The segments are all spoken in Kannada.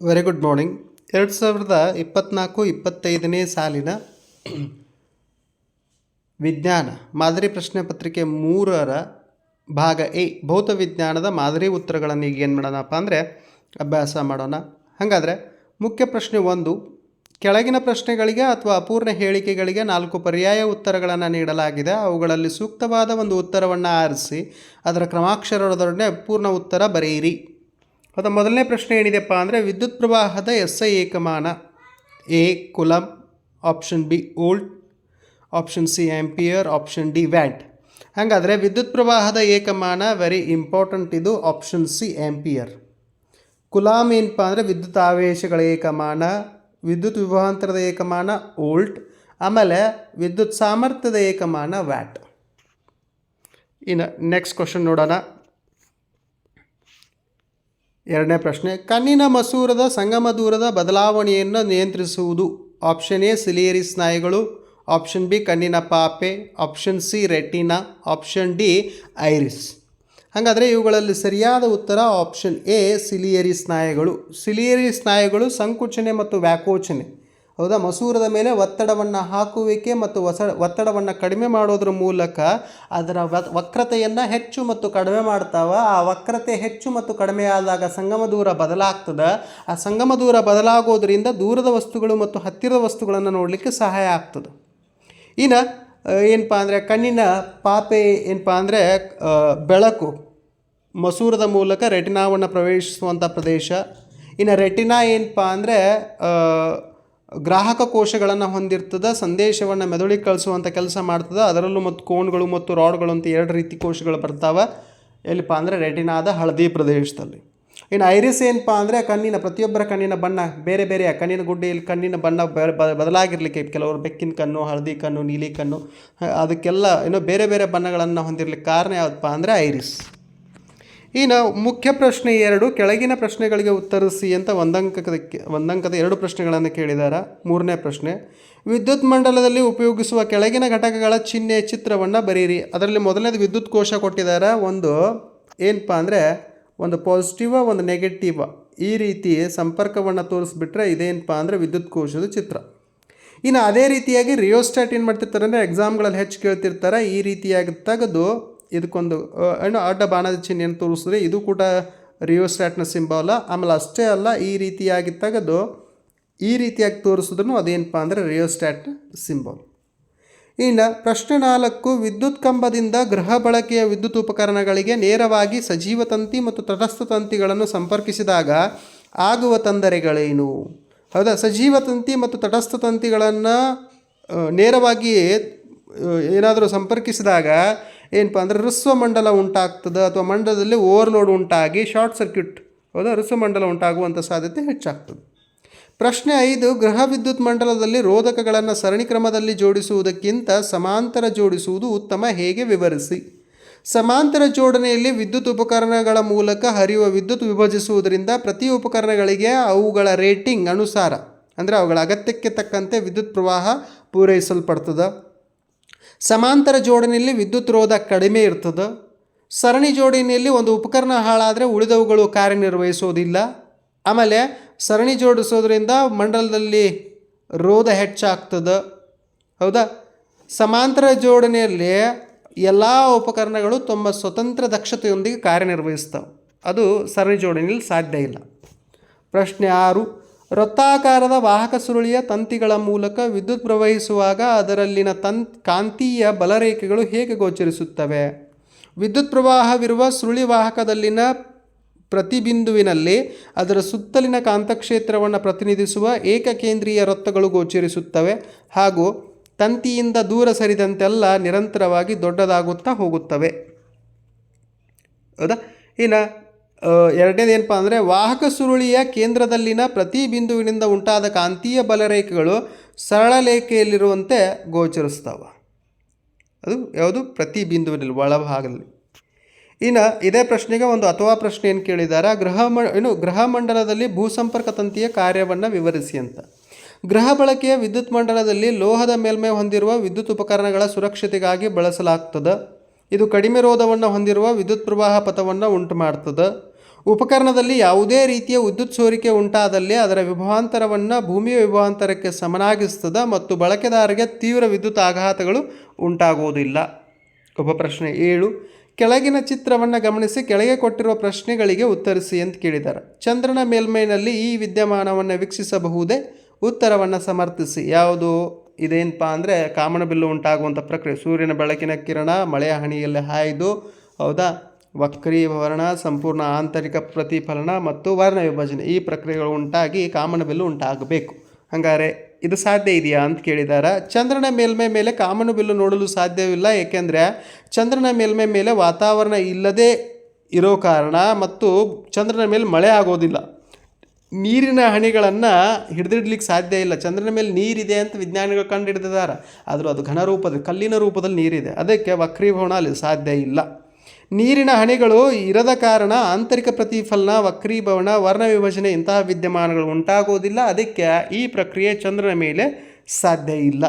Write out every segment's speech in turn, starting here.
ವೆರಿ ಗುಡ್ ಮಾರ್ನಿಂಗ್ ಎರಡು ಸಾವಿರದ ಇಪ್ಪತ್ತ್ನಾಲ್ಕು ಇಪ್ಪತ್ತೈದನೇ ಸಾಲಿನ ವಿಜ್ಞಾನ ಮಾದರಿ ಪ್ರಶ್ನೆ ಪತ್ರಿಕೆ ಮೂರರ ಭಾಗ ಎ, ಭೌತ ವಿಜ್ಞಾನದ ಮಾದರಿ ಉತ್ತರಗಳನ್ನು ಈಗ ಏನು ಮಾಡೋಣಪ್ಪ ಅಂದರೆ ಅಭ್ಯಾಸ ಮಾಡೋಣ. ಹಾಗಾದರೆ ಮುಖ್ಯ ಪ್ರಶ್ನೆ ಒಂದು, ಕೆಳಗಿನ ಪ್ರಶ್ನೆಗಳಿಗೆ ಅಥವಾ ಅಪೂರ್ಣ ಹೇಳಿಕೆಗಳಿಗೆ ನಾಲ್ಕು ಪರ್ಯಾಯ ಉತ್ತರಗಳನ್ನು ನೀಡಲಾಗಿದೆ. ಅವುಗಳಲ್ಲಿ ಸೂಕ್ತವಾದ ಒಂದು ಉತ್ತರವನ್ನು ಆರಿಸಿ, ಅದರ ಕ್ರಮಾಕ್ಷರದೊಡನೆ ಪೂರ್ಣ ಉತ್ತರ ಬರೆಯಿರಿ. ಅದು ಮೊದಲನೇ ಪ್ರಶ್ನೆ ಏನಿದೆಪ್ಪ ಅಂದರೆ ವಿದ್ಯುತ್ ಪ್ರವಾಹದ S I ಏಕಮಾನ A coulomb option B volt option C ampere option D watt. ಹಾಗಾದರೆ ವಿದ್ಯುತ್ ಪ್ರವಾಹದ ಏಕಮಾನ ವೆರಿ ಇಂಪಾರ್ಟೆಂಟ್ ಇದು ಆಪ್ಷನ್ ಸಿ ಆ್ಯಂಪಿಯರ್ ಕುಲಾಮ್ ಏನಪ್ಪ ಅಂದರೆ ವಿದ್ಯುತ್ ಆವೇಶಗಳ ಏಕಮಾನ, ವಿದ್ಯುತ್ ವಿಭವಾಂತರದ ಏಕಮಾನ ಓಲ್ಟ್ ಆಮೇಲೆ ವಿದ್ಯುತ್ ಸಾಮರ್ಥ್ಯದ ಏಕಮಾನ ವ್ಯಾಟ್. ಇನ್ನು ನೆಕ್ಸ್ಟ್ ಕ್ವಶನ್ ನೋಡೋಣ. ಎರಡನೇ ಪ್ರಶ್ನೆ, ಕಣ್ಣಿನ ಮಸೂರದ ಸಂಗಮ ದೂರದ ಬದಲಾವಣೆಯನ್ನು ನಿಯಂತ್ರಿಸುವುದು. ಆಪ್ಷನ್ ಎ ಸಿಲಿಯರಿ ಸ್ನಾಯುಗಳು ಆಪ್ಷನ್ ಬಿ, ಕಣ್ಣಿನ ಪಾಪೆ. Option C, retina. Option D, iris. ಹಾಗಾದರೆ ಇವುಗಳಲ್ಲಿ ಸರಿಯಾದ ಉತ್ತರ ಆಪ್ಷನ್ ಎ ಸಿಲಿಯರಿ ಸ್ನಾಯುಗಳು ಸಿಲಿಯರಿ ಸ್ನಾಯುಗಳು ಸಂಕುಚನೆ ಮತ್ತು ವ್ಯಾಕೋಚನೆ. ಹೌದಾ? ಮಸೂರದ ಮೇಲೆ ಒತ್ತಡವನ್ನು ಹಾಕುವಿಕೆ ಮತ್ತು ಹೊಸ ಒತ್ತಡವನ್ನು ಕಡಿಮೆ ಮಾಡೋದ್ರ ಮೂಲಕ ಅದರ ವಕ್ರತೆಯನ್ನು ಹೆಚ್ಚು ಮತ್ತು ಕಡಿಮೆ ಮಾಡ್ತಾವ. ಆ ವಕ್ರತೆ ಹೆಚ್ಚು ಮತ್ತು ಕಡಿಮೆ ಆದಾಗ ಸಂಗಮ ದೂರ ಬದಲಾಗ್ತದೆ. ಆ ಸಂಗಮ ದೂರ ಬದಲಾಗೋದ್ರಿಂದ ದೂರದ ವಸ್ತುಗಳು ಮತ್ತು ಹತ್ತಿರದ ವಸ್ತುಗಳನ್ನು ನೋಡಲಿಕ್ಕೆ ಸಹಾಯ ಆಗ್ತದೆ. ಇನ್ನು ಏನಪ್ಪ ಅಂದರೆ ಕಣ್ಣಿನ ಪಾಪೆ ಏನಪ್ಪ ಅಂದರೆ ಬೆಳಕು ಮಸೂರದ ಮೂಲಕ ರೆಟಿನಾವನ್ನು ಪ್ರವೇಶಿಸುವಂಥ ಪ್ರದೇಶ. ಇನ್ನು ರೆಟಿನಾ ಏನಪ್ಪ ಅಂದರೆ ಗ್ರಾಹಕ ಕೋಶಗಳನ್ನು ಹೊಂದಿರ್ತದೆ, ಸಂದೇಶವನ್ನು ಮೆದುಳಿಗೆ ಕಳಿಸುವಂಥ ಕೆಲಸ ಮಾಡ್ತದೆ, ಅದರಲ್ಲೂ ಮತ್ತು ಕೋನ್ಗಳು ಮತ್ತು ರಾಡ್ಗಳು ಅಂತ ಎರಡು ರೀತಿ ಕೋಶಗಳು ಬರ್ತಾವೆ. ಎಲ್ಲಿಪ್ಪ ಅಂದರೆ ರೆಟಿನಾದ ಹಳದಿ ಪ್ರದೇಶದಲ್ಲಿ. ಇನ್ನು ಐರಿಸ್ ಏನಪ್ಪ ಅಂದರೆ ಕಣ್ಣಿನ ಪ್ರತಿಯೊಬ್ಬರ ಕಣ್ಣಿನ ಬಣ್ಣ, ಬೇರೆ ಬೇರೆ ಕಣ್ಣಿನ ಗುಡ್ಡೆಯಲ್ಲಿ ಕಣ್ಣಿನ ಬಣ್ಣ ಬದಲಾಗಿರ್ಲಿಕ್ಕೆ ಕೆಲವರು ಬೆಕ್ಕಿನ ಕಣ್ಣು, ಹಳದಿ ಕಣ್ಣು, ನೀಲಿ ಕಣ್ಣು ಅದಕ್ಕೆಲ್ಲ ಏನೋ ಬೇರೆ ಬೇರೆ ಬಣ್ಣಗಳನ್ನು ಹೊಂದಿರಲಿಕ್ಕೆ ಕಾರಣ ಯಾವುದಪ್ಪ ಅಂದರೆ ಐರಿಸ್. ಇನ್ನು ಮುಖ್ಯ ಪ್ರಶ್ನೆ ಎರಡು, ಕೆಳಗಿನ ಪ್ರಶ್ನೆಗಳಿಗೆ ಉತ್ತರಿಸಿ ಅಂತ ಒಂದಂಕದ ಒಂದಂಕದ ಎರಡು ಪ್ರಶ್ನೆಗಳನ್ನು ಕೇಳಿದ್ದಾರೆ ಮೂರನೇ ಪ್ರಶ್ನೆ, ವಿದ್ಯುತ್ ಮಂಡಲದಲ್ಲಿ ಉಪಯೋಗಿಸುವ ಕೆಳಗಿನ ಘಟಕಗಳ ಚಿಹ್ನೆ ಚಿತ್ರವನ್ನು ಬರೀರಿ. ಅದರಲ್ಲಿ ಮೊದಲನೇದು ವಿದ್ಯುತ್ ಕೋಶ ಕೊಟ್ಟಿದ್ದಾರೆ ಒಂದು ಏನಪ್ಪ ಅಂದರೆ, ಒಂದು ಪಾಸಿಟಿವ ಒಂದು ನೆಗೆಟಿವ ಈ ರೀತಿ ಸಂಪರ್ಕವನ್ನು ತೋರಿಸ್ಬಿಟ್ರೆ ಇದೇನಪ್ಪ ಅಂದರೆ ವಿದ್ಯುತ್ ಕೋಶದ ಚಿತ್ರ. ಇನ್ನು ಅದೇ ರೀತಿಯಾಗಿ ರಿಯೋಸ್ಟಾಟ್ ಏನು ಮಾಡ್ತಿರ್ತಾರೆ ಅಂದರೆ ಎಕ್ಸಾಮ್ಗಳಲ್ಲಿ ಹೆಚ್ಚು ಕೇಳ್ತಿರ್ತಾರೆ. ಈ ರೀತಿಯಾಗಿ ತೆಗೆದು ಇದಕ್ಕೊಂದು ಏನು ಅಡ್ಡ ಬಾಣದ ಚಿಹ್ನೆಯನ್ನು ತೋರಿಸಿದ್ರೆ ಇದು ಕೂಡ ರಿಯೋಸ್ಟ್ಯಾಟ್ನ ಸಿಂಬಾಲ. ಆಮೇಲೆ ಅಷ್ಟೇ ಅಲ್ಲ, ಈ ರೀತಿಯಾಗಿ ತೆಗೆದು ಈ ರೀತಿಯಾಗಿ ತೋರಿಸಿದ್ರು ಅದೇನಪ್ಪ ಅಂದರೆ ರಿಯೋಸ್ಟ್ಯಾಟ್ ಸಿಂಬಾಲ್. ಇನ್ನು ಪ್ರಶ್ನೆ ನಾಲ್ಕು, ವಿದ್ಯುತ್ ಕಂಬದಿಂದ ಗೃಹ ಬಳಕೆಯ ವಿದ್ಯುತ್ ಉಪಕರಣಗಳಿಗೆ ನೇರವಾಗಿ ಸಜೀವ ತಂತಿ ಮತ್ತು ತಟಸ್ಥ ತಂತಿಗಳನ್ನು ಸಂಪರ್ಕಿಸಿದಾಗ ಆಗುವ ತೊಂದರೆಗಳೇನು? ಹೌದಾ? ಸಜೀವ ತಂತಿ ಮತ್ತು ತಟಸ್ಥ ತಂತಿಗಳನ್ನು ನೇರವಾಗಿ ಏನಾದರೂ ಸಂಪರ್ಕಿಸಿದಾಗ ಏನಪ್ಪ ಅಂದರೆ ಋಸ್ವ ಮಂಡಲ ಉಂಟಾಗ್ತದೆ ಅಥವಾ ಮಂಡಲದಲ್ಲಿ ಓವರ್ಲೋಡ್ ಉಂಟಾಗಿ ಶಾರ್ಟ್ ಸರ್ಕ್ಯೂಟ್ ಹೌದಾ ಋಸ್ವ ಮಂಡಲ ಉಂಟಾಗುವಂಥ ಸಾಧ್ಯತೆ ಹೆಚ್ಚಾಗ್ತದೆ. ಪ್ರಶ್ನೆ ಐದು, ಗೃಹ ವಿದ್ಯುತ್ ಮಂಡಲದಲ್ಲಿ ರೋಧಕಗಳನ್ನು ಸರಣಿ ಕ್ರಮದಲ್ಲಿ ಜೋಡಿಸುವುದಕ್ಕಿಂತ ಸಮಾಂತರ ಜೋಡಿಸುವುದು ಉತ್ತಮ ಹೇಗೆ ವಿವರಿಸಿ? ಸಮಾಂತರ ಜೋಡಣೆಯಲ್ಲಿ ವಿದ್ಯುತ್ ಉಪಕರಣಗಳ ಮೂಲಕ ಹರಿಯುವ ವಿದ್ಯುತ್ ವಿಭಜಿಸುವುದರಿಂದ ಪ್ರತಿ ಉಪಕರಣಗಳಿಗೆ ಅವುಗಳ ರೇಟಿಂಗ್ ಅನುಸಾರ, ಅಂದರೆ ಅವುಗಳ ಅಗತ್ಯಕ್ಕೆ ತಕ್ಕಂತೆ ವಿದ್ಯುತ್ ಪ್ರವಾಹ ಪೂರೈಸಲ್ಪಡ್ತದೆ. ಸಮಾಂತರ ಜೋಡಣೆಯಲ್ಲಿ ವಿದ್ಯುತ್ ರೋಧ ಕಡಿಮೆ ಇರ್ತದೆ, ಸರಣಿ ಜೋಡಣೆಯಲ್ಲಿ ಒಂದು ಉಪಕರಣ ಹಾಳಾದರೆ ಉಳಿದವುಗಳು ಕಾರ್ಯನಿರ್ವಹಿಸೋದಿಲ್ಲ ಆಮೇಲೆ ಸರಣಿ ಜೋಡಿಸೋದ್ರಿಂದ ಮಂಡಲದಲ್ಲಿ ರೋಧ ಹೆಚ್ಚಾಗ್ತದೆ. ಹೌದಾ? ಸಮಾಂತರ ಜೋಡಣೆಯಲ್ಲಿ ಎಲ್ಲ ಉಪಕರಣಗಳು ತಮ್ಮ ಸ್ವತಂತ್ರ ದಕ್ಷತೆಯೊಂದಿಗೆ ಕಾರ್ಯನಿರ್ವಹಿಸ್ತವೆ. ಅದು ಸರಣಿ ಜೋಡಣೆಯಲ್ಲಿ ಸಾಧ್ಯ ಇಲ್ಲ. ಪ್ರಶ್ನೆ ಆರು. ವೃತ್ತಾಕಾರದ ವಾಹಕ ಸುರುಳಿಯ ತಂತಿಗಳ ಮೂಲಕ ವಿದ್ಯುತ್ ಪ್ರವಹಿಸುವಾಗ ಅದರಲ್ಲಿನ ತನ್ ಕಾಂತೀಯ ಬಲರೇಖೆಗಳು ಹೇಗೆ ಗೋಚರಿಸುತ್ತವೆ? ವಿದ್ಯುತ್ ಪ್ರವಾಹವಿರುವ ಸುರುಳಿ ವಾಹಕದಲ್ಲಿನ ಪ್ರತಿಬಿಂದುವಿನಲ್ಲಿ ಅದರ ಸುತ್ತಲಿನ ಕಾಂತಕ್ಷೇತ್ರವನ್ನು ಪ್ರತಿನಿಧಿಸುವ ಏಕಕೇಂದ್ರೀಯ ವೃತ್ತಗಳು ಗೋಚರಿಸುತ್ತವೆ ಹಾಗೂ ತಂತಿಯಿಂದ ದೂರ ಸರಿದಂತೆಲ್ಲ ನಿರಂತರವಾಗಿ ದೊಡ್ಡದಾಗುತ್ತಾ ಹೋಗುತ್ತವೆ. ಹೌದಾ? ಇನ್ನು ಎರಡನೇದು ಏನಪ್ಪ ಅಂದರೆ, ವಾಹಕ ಸುರುಳಿಯ ಕೇಂದ್ರದಲ್ಲಿನ ಪ್ರತಿ ಬಿಂದುವಿನಿಂದ ಉಂಟಾದ ಕಾಂತೀಯ ಬಲರೇಖೆಗಳು ಸರಳ ರೇಖೆಯಲ್ಲಿರುವಂತೆ ಗೋಚರಿಸ್ತಾವೆ ಅದು ಯಾವುದು? ಪ್ರತಿ ಬಿಂದುವಿನಲ್ಲಿ, ಒಳಭಾಗದಲ್ಲಿ. ಇನ್ನು ಇದೇ ಪ್ರಶ್ನೆಗೆ ಒಂದು ಅಥವಾ ಪ್ರಶ್ನೆ ಏನು ಕೇಳಿದ್ದಾರೆ ಗೃಹ ಮ, ಏನು ಗ್ರಹ ಮಂಡಲದಲ್ಲಿ ಭೂಸಂಪರ್ಕ ತಂತಿಯ ಕಾರ್ಯವನ್ನು ವಿವರಿಸಿ ಅಂತ. ಗೃಹ ಬಳಕೆಯ ವಿದ್ಯುತ್ ಮಂಡಲದಲ್ಲಿ ಲೋಹದ ಮೇಲ್ಮೈ ಹೊಂದಿರುವ ವಿದ್ಯುತ್ ಉಪಕರಣಗಳ ಸುರಕ್ಷತೆಗಾಗಿ ಬಳಸಲಾಗ್ತದೆ. ಇದು ಕಡಿಮೆ ರೋಧವನ್ನು ಹೊಂದಿರುವ ವಿದ್ಯುತ್ ಪ್ರವಾಹ ಪಥವನ್ನು ಉಂಟು ಮಾಡ್ತದೆ ಉಪಕರಣದಲ್ಲಿ ಯಾವುದೇ ರೀತಿಯ ವಿದ್ಯುತ್ ಸೋರಿಕೆ ಉಂಟಾದಲ್ಲಿ ಅದರ ವಿಭವಾಂತರವನ್ನು ಭೂಮಿಯ ವಿಭವಾಂತರಕ್ಕೆ ಸಮನಾಗಿಸ್ತದ ಮತ್ತು ಬಳಕೆದಾರರಿಗೆ ತೀವ್ರ ವಿದ್ಯುತ್ ಆಘಾತಗಳು ಉಂಟಾಗುವುದಿಲ್ಲ. ಉಪಪ್ರಶ್ನೆ ಪ್ರಶ್ನೆ ಏಳು. ಕೆಳಗಿನ ಚಿತ್ರವನ್ನು ಗಮನಿಸಿ, ಕೆಳಗೆ ಕೊಟ್ಟಿರುವ ಪ್ರಶ್ನೆಗಳಿಗೆ ಉತ್ತರಿಸಿ ಅಂತ ಕೇಳಿದ್ದಾರೆ ಚಂದ್ರನ ಮೇಲ್ಮೈನಲ್ಲಿ ಈ ವಿದ್ಯಮಾನವನ್ನು ವೀಕ್ಷಿಸಬಹುದೇ? ಉತ್ತರವನ್ನು ಸಮರ್ಥಿಸಿ. ಯಾವುದು? ಇದೇನಪ್ಪ ಅಂದರೆ ಕಾಮನಬಿಲ್ಲು ಉಂಟಾಗುವಂಥ ಪ್ರಕ್ರಿಯೆ. ಸೂರ್ಯನ ಬೆಳಕಿನ ಕಿರಣ, ಮಳೆಯ ಹಣಿಯಲ್ಲಿ ಹಾಯ್ದು, ಹೌದಾ? ವಕ್ರೀಭವನ ಸಂಪೂರ್ಣ ಆಂತರಿಕ ಪ್ರತಿಫಲನ ಮತ್ತು ವರ್ಣ ವಿಭಜನೆ ಈ ಪ್ರಕ್ರಿಯೆಗಳು ಉಂಟಾಗಿ ಕಾಮನಬಿಲ್ಲು ಉಂಟಾಗಬೇಕು. ಹಂಗಾರೆ ಇದು ಸಾಧ್ಯ ಇದೆಯಾ ಅಂತ ಕೇಳಿದಾರ. ಚಂದ್ರನ ಮೇಲ್ಮೈ ಮೇಲೆ ಕಾಮನಬಿಲ್ಲು ನೋಡಲು ಸಾಧ್ಯವಿಲ್ಲ, ಏಕೆಂದರೆ ಚಂದ್ರನ ಮೇಲ್ಮೈ ಮೇಲೆ ವಾತಾವರಣ ಇಲ್ಲದೆ ಇರೋ ಕಾರಣ ಮತ್ತು ಚಂದ್ರನ ಮೇಲೆ ಮಳೆ ಆಗೋದಿಲ್ಲ. ನೀರಿನ ಹನಿಗಳನ್ನು ಹಿಡಿದಿಡ್ಲಿಕ್ಕೆ ಸಾಧ್ಯ ಇಲ್ಲ. ಚಂದ್ರನ ಮೇಲೆ ನೀರಿದೆ ಅಂತ ವಿಜ್ಞಾನಿಗಳು ಕಂಡು ಹಿಡಿದಿದ್ದಾರೆ. ಆದರೂ ಅದು ಘನ ರೂಪದ ಕಲ್ಲಿನ ರೂಪದಲ್ಲಿ ನೀರಿದೆ. ಅದಕ್ಕೆ ವಕ್ರೀಭವನ ಅಲ್ಲಿ ಸಾಧ್ಯ ಇಲ್ಲ. ನೀರಿನ ಹನಿಗಳು ಇರದ ಕಾರಣ ಆಂತರಿಕ ಪ್ರತಿಫಲನ, ವಕ್ರೀಭವನ, ವರ್ಣ ವಿಭಜನೆ ಇಂತಹ ವಿದ್ಯಮಾನಗಳು ಉಂಟಾಗುವುದಿಲ್ಲ. ಅದಕ್ಕೆ ಈ ಪ್ರಕ್ರಿಯೆ ಚಂದ್ರನ ಮೇಲೆ ಸಾಧ್ಯ ಇಲ್ಲ.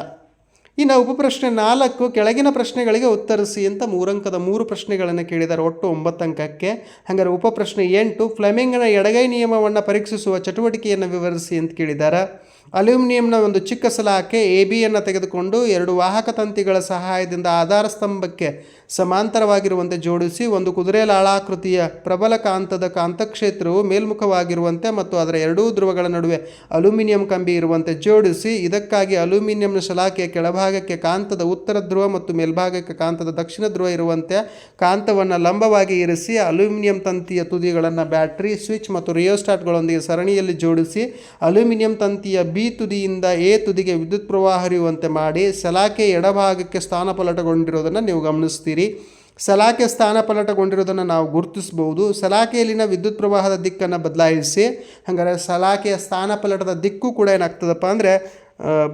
ಇನ್ನು ಉಪಪ್ರಶ್ನೆ ನಾಲ್ಕು, ಕೆಳಗಿನ ಪ್ರಶ್ನೆಗಳಿಗೆ ಉತ್ತರಿಸಿ ಅಂತ ಮೂರಂಕದ ಮೂರು ಪ್ರಶ್ನೆಗಳನ್ನು ಕೇಳಿದ್ದಾರೆ ಒಟ್ಟು ಒಂಬತ್ತು ಅಂಕಕ್ಕೆ. ಹಾಗಾದ್ರೆ ಉಪಪ್ರಶ್ನೆ ಎಂಟು, ಫ್ಲೆಮಿಂಗ್ನ ಎಡಗೈ ನಿಯಮವನ್ನು ಪರೀಕ್ಷಿಸುವ ಚಟುವಟಿಕೆಯನ್ನು ವಿವರಿಸಿ ಅಂತ ಕೇಳಿದ್ದಾರೆ ಅಲ್ಯೂಮಿನಿಯಂನ ಒಂದು ಚಿಕ್ಕ ಸಲಾಕೆ ಎ ಬಿಯನ್ನು ತೆಗೆದುಕೊಂಡು ಎರಡು ವಾಹಕ ತಂತಿಗಳ ಸಹಾಯದಿಂದ ಆಧಾರ ಸ್ತಂಭಕ್ಕೆ ಸಮಾಂತರವಾಗಿರುವಂತೆ ಜೋಡಿಸಿ ಒಂದು ಕುದುರೆ ಲಾಳಾಕೃತಿಯ ಪ್ರಬಲ ಕಾಂತದ ಕಾಂತಕ್ಷೇತ್ರವು ಮೇಲ್ಮುಖವಾಗಿರುವಂತೆ ಮತ್ತು ಅದರ ಎರಡೂ ಧ್ರುವಗಳ ನಡುವೆ ಅಲ್ಯೂಮಿನಿಯಂ ಕಂಬಿ ಇರುವಂತೆ ಜೋಡಿಸಿ ಇದಕ್ಕಾಗಿ ಅಲ್ಯೂಮಿನಿಯಂನ ಸಲಾಕೆಯ ಕೆಳಭಾಗಕ್ಕೆ ಕಾಂತದ ಉತ್ತರ ಧ್ರುವ ಮತ್ತು ಮೇಲ್ಭಾಗಕ್ಕೆ ಕಾಂತದ ದಕ್ಷಿಣ ಧ್ರುವ ಇರುವಂತೆ ಕಾಂತವನ್ನು ಲಂಬವಾಗಿ ಇರಿಸಿ ಅಲ್ಯೂಮಿನಿಯಂ ತಂತಿಯ ತುದಿಗಳನ್ನು ಬ್ಯಾಟ್ರಿ, ಸ್ವಿಚ್ ಮತ್ತು ರಿಯೋಸ್ಟಾಟ್ಗಳೊಂದಿಗೆ ಸರಣಿಯಲ್ಲಿ ಜೋಡಿಸಿ ಅಲ್ಯೂಮಿನಿಯಂ ತಂತಿಯ ಬಿ ತುದಿಯಿಂದ ಎ ತುದಿಗೆ ವಿದ್ಯುತ್ ಪ್ರವಾಹ ಹರಿಯುವಂತೆ ಮಾಡಿ ಸಲಾಕೆ ಎಡಭಾಗಕ್ಕೆ ಸ್ಥಾನಪಲ್ಲಟಗೊಂಡಿರೋದನ್ನು ನೀವು ಗಮನಿಸ್ತೀರಿ. ಸಲಾಕೆ ಸ್ಥಾನಪಲ್ಲಟಗೊಂಡಿರೋದನ್ನು ನಾವು ಗುರುತಿಸ್ಬೋದು ಸಲಾಕೆಯಲ್ಲಿನ ವಿದ್ಯುತ್ ಪ್ರವಾಹದ ದಿಕ್ಕನ್ನು ಬದಲಾಯಿಸಿ ಹಾಗಾದರೆ ಸಲಾಕೆಯ ಸ್ಥಾನಪಲ್ಲಟದ ದಿಕ್ಕು ಕೂಡ ಏನಾಗ್ತದಪ್ಪ ಅಂದರೆ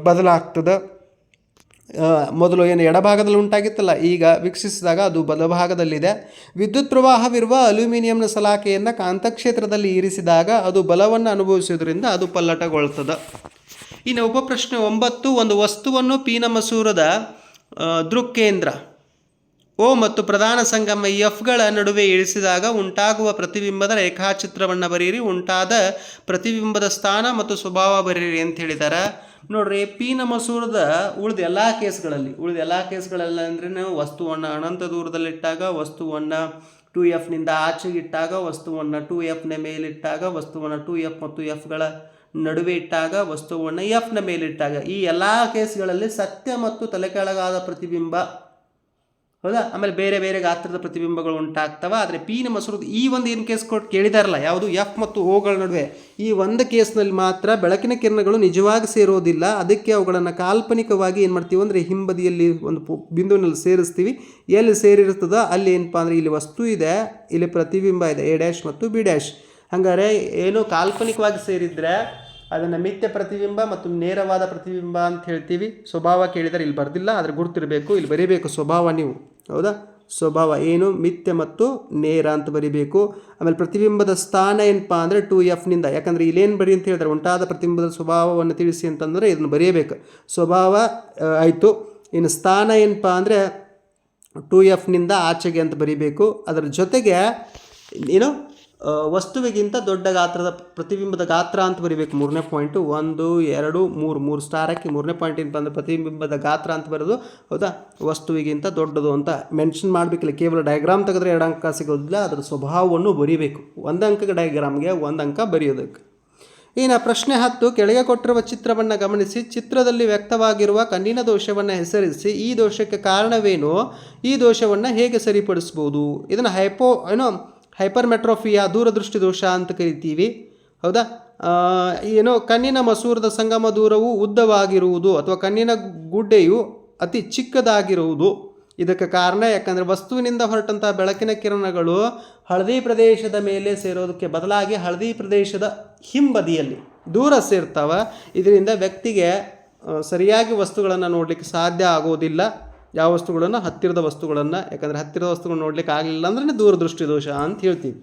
ಬದಲಾಗ್ತದೆ. ಮೊದಲು ಏನು ಎಡಭಾಗದಲ್ಲಿ ಉಂಟಾಗಿತ್ತಲ್ಲ, ಈಗ ವೀಕ್ಷಿಸಿದಾಗ ಅದು ಬಲಭಾಗದಲ್ಲಿದೆ. ವಿದ್ಯುತ್ ಪ್ರವಾಹವಿರುವ ಅಲ್ಯೂಮಿನಿಯಂನ ಸಲಾಕೆಯನ್ನು ಕಾಂತಕ್ಷೇತ್ರದಲ್ಲಿ ಇರಿಸಿದಾಗ ಅದು ಬಲವನ್ನು ಅನುಭವಿಸುವುದರಿಂದ ಅದು ಪಲ್ಲಟಗೊಳ್ತದೆ. ಇನ್ನು ಉಪಪ್ರಶ್ನೆ ಒಂಬತ್ತು, ಒಂದು ವಸ್ತುವನ್ನು ಪೀನ ಮಸೂರದ ದೃಕ್ಕೇಂದ್ರ, ಓ ಮತ್ತು ಪ್ರಧಾನ ಸಂಗಮ ಎಫ್ಗಳ ನಡುವೆ ಇಳಿಸಿದಾಗ ಉಂಟಾಗುವ ಪ್ರತಿಬಿಂಬದ ರೇಖಾಚಿತ್ರವನ್ನು ಬರೀರಿ ಉಂಟಾದ ಪ್ರತಿಬಿಂಬದ ಸ್ಥಾನ ಮತ್ತು ಸ್ವಭಾವ ಬರೀರಿ ಅಂತ ಹೇಳಿದ್ದಾರೆ ನೋಡ್ರಿ, ಪೀನ ಮಸೂರದ ಉಳಿದ ಎಲ್ಲ ಕೇಸ್ಗಳಲ್ಲಿ, ಉಳಿದ ಎಲ್ಲ ಕೇಸ್ಗಳಲ್ಲಿ ಅಂದ್ರೆ ವಸ್ತುವನ್ನು ಅನಂತ ದೂರದಲ್ಲಿಟ್ಟಾಗ ವಸ್ತುವನ್ನು ಟು ಎಫ್ನಿಂದ ಆಚೆಗಿಟ್ಟಾಗ ವಸ್ತುವನ್ನು ಟು ಎಫ್ನ ಮೇಲಿಟ್ಟಾಗ ವಸ್ತುವನ್ನು ಟು ಎಫ್ ಮತ್ತು ಎಫ್ಗಳ ನಡುವೆ ಇಟ್ಟಾಗ ವಸ್ತುವನ್ನು ಎಫ್ನ ಮೇಲಿಟ್ಟಾಗ ಈ ಎಲ್ಲ ಕೇಸ್ಗಳಲ್ಲಿ ಸತ್ಯ ಮತ್ತು ತಲೆಕೆಳಗಾದ ಪ್ರತಿಬಿಂಬ ಹೌದಾ? ಆಮೇಲೆ ಬೇರೆ ಬೇರೆ ಗಾತ್ರದ ಪ್ರತಿಬಿಂಬಗಳು ಉಂಟಾಗ್ತವೆ. ಆದರೆ ಪೀನ ಮಸೂರದ ಈ ಒಂದು ಏನು ಕೇಸ್ ಕೊಟ್ಟು ಕೇಳಿದಾರಲ್ಲ, ಯಾವುದು ಎಫ್ ಮತ್ತು ಓಗಳ ನಡುವೆ, ಈ ಒಂದು ಕೇಸ್ನಲ್ಲಿ ಮಾತ್ರ ಬೆಳಕಿನ ಕಿರಣಗಳು ನಿಜವಾಗಿ ಸೇರೋದಿಲ್ಲ. ಅದಕ್ಕೆ ಅವುಗಳನ್ನು ಕಾಲ್ಪನಿಕವಾಗಿ ಏನು ಮಾಡ್ತೀವಿ ಅಂದರೆ ಹಿಂಬದಿಯಲ್ಲಿ ಒಂದು ಪು- ಬಿಂದುವಿನಲ್ಲಿ ಸೇರಿಸ್ತೀವಿ. ಎಲ್ಲಿ ಸೇರಿರ್ತದೋ ಅಲ್ಲಿ ಏನಪ್ಪಾ ಅಂದರೆ ಇಲ್ಲಿ ವಸ್ತು ಇದೆ, ಇಲ್ಲಿ ಪ್ರತಿಬಿಂಬ ಇದೆ, ಎ ಡ್ಯಾಶ್ ಮತ್ತು ಬಿ ಡ್ಯಾಶ್. ಹಂಗಾರೆ ಏನು ಕಾಲ್ಪನಿಕವಾಗಿ ಸೇರಿದ್ರೆ ಅದನ್ನು ಮಿಥ್ಯ ಪ್ರತಿಬಿಂಬ ಮತ್ತು ನೇರವಾದ ಪ್ರತಿಬಿಂಬ ಅಂತ ಹೇಳ್ತೀವಿ. ಸ್ವಭಾವ ಕೇಳಿದರೆ ಇಲ್ಲಿ ಬರ್ದಿಲ್ಲ, ಆದರೆ ಗುರುತಿರಬೇಕು, ಇಲ್ಲಿ ಬರೀಬೇಕು ಸ್ವಭಾವ ನೀವು. ಹೌದಾ? ಸ್ವಭಾವ ಏನು? ಮಿಥ್ಯ ಮತ್ತು ನೇರ ಅಂತ ಬರಿಬೇಕು. ಆಮೇಲೆ ಪ್ರತಿಬಿಂಬದ ಸ್ಥಾನ ಏನಪ್ಪ ಅಂದರೆ ಟು ಎಫ್ನಿಂದ ಯಾಕಂದರೆ ಇಲ್ಲೇನು ಬರಿ ಅಂತ ಹೇಳಿದ್ರೆ ಉಂಟಾದ ಪ್ರತಿಬಿಂಬದ ಸ್ವಭಾವವನ್ನು ತಿಳಿಸಿ ಅಂತಂದರೆ ಇದನ್ನು ಬರೆಯಬೇಕು ಸ್ವಭಾವ ಆಯಿತು. ಇನ್ನು ಸ್ಥಾನ ಏನಪ್ಪ ಅಂದರೆ ಟು ಎಫ್ನಿಂದ ಆಚೆಗೆ ಅಂತ ಬರಿಬೇಕು. ಅದರ ಜೊತೆಗೆ, ಏನು? ವಸ್ತುವಿಗಿಂತ ದೊಡ್ಡ ಗಾತ್ರದ ಪ್ರತಿಬಿಂಬದ ಗಾತ್ರ ಅಂತ ಬರಿಬೇಕು. ಮೂರನೇ ಪಾಯಿಂಟು ಒಂದು, ಎರಡು, ಮೂರು ಮೂರು ಸ್ಟಾರಕ್ಕೆ ಮೂರನೇ ಪಾಯಿಂಟ್ ಏನು ಬಂದರೆ ಪ್ರತಿಬಿಂಬದ ಗಾತ್ರ ಅಂತ ಬರೋದು, ಹೌದಾ? ವಸ್ತುವಿಗಿಂತ ದೊಡ್ಡದು ಅಂತ ಮೆನ್ಷನ್ ಮಾಡಬೇಕಿಲ್ಲ. ಕೇವಲ ಡಯಾಗ್ರಾಮ್ ತೆಗೆದ್ರೆ ಎರಡು ಅಂಕ ಸಿಗೋದಿಲ್ಲ, ಅದರ ಸ್ವಭಾವವನ್ನು ಬರೀಬೇಕು. ಒಂದು ಅಂಕಕ್ಕೆ ಡಯಾಗ್ರಾಮ್ಗೆ ಒಂದು ಅಂಕ ಬರೆಯೋದಕ್ಕೆ. ಇನ್ನು ಪ್ರಶ್ನೆ ಹತ್ತು, ಕೆಳಗೆ ಕೊಟ್ಟಿರುವ ಚಿತ್ರವನ್ನು ಗಮನಿಸಿ. ಚಿತ್ರದಲ್ಲಿ ವ್ಯಕ್ತವಾಗಿರುವ ಕಣ್ಣಿನ ದೋಷವನ್ನು ಹೆಸರಿಸಿ. ಈ ದೋಷಕ್ಕೆ ಕಾರಣವೇನು? ಈ ದೋಷವನ್ನು ಹೇಗೆ ಸರಿಪಡಿಸ್ಬೋದು? ಇದನ್ನು ಹೈಪೋ ಏನೋ ಹೈಪರ್ಮೆಟ್ರೋಫಿಯಾ ದೂರದೃಷ್ಟಿ ದೋಷ ಅಂತ ಕರಿತೀವಿ. ಹೌದಾ? ಏನೋ ಕಣ್ಣಿನ ಮಸೂರದ ಸಂಗಮ ದೂರವು ಉದ್ದವಾಗಿರುವುದು ಅಥವಾ ಕಣ್ಣಿನ ಗುಡ್ಡೆಯು ಅತಿ ಚಿಕ್ಕದಾಗಿರುವುದು. ಇದಕ್ಕೆ ಕಾರಣ ಯಾಕಂದರೆ ವಸ್ತುವಿನಿಂದ ಹೊರಟಂಥ ಬೆಳಕಿನ ಕಿರಣಗಳು ಹಳದಿ ಪ್ರದೇಶದ ಮೇಲೆ ಸೇರೋದಕ್ಕೆ ಬದಲಾಗಿ ಹಳದಿ ಪ್ರದೇಶದ ಹಿಂಬದಿಯಲ್ಲಿ ದೂರ ಸೇರ್ತಾವ. ಇದರಿಂದ ವ್ಯಕ್ತಿಗೆ ಸರಿಯಾಗಿ ವಸ್ತುಗಳನ್ನು ನೋಡಲಿಕ್ಕೆ ಸಾಧ್ಯ ಆಗೋದಿಲ್ಲ. ಯಾವ ವಸ್ತುಗಳನ್ನು? ಹತ್ತಿರದ ವಸ್ತುಗಳನ್ನು. ಯಾಕಂದರೆ ಹತ್ತಿರದ ವಸ್ತುಗಳನ್ನು ನೋಡ್ಲಿಕ್ಕೆ ಆಗಲಿಲ್ಲ ಅಂದ್ರೆ ದೂರದೃಷ್ಟಿ ದೋಷ ಅಂತ ಹೇಳ್ತೀವಿ.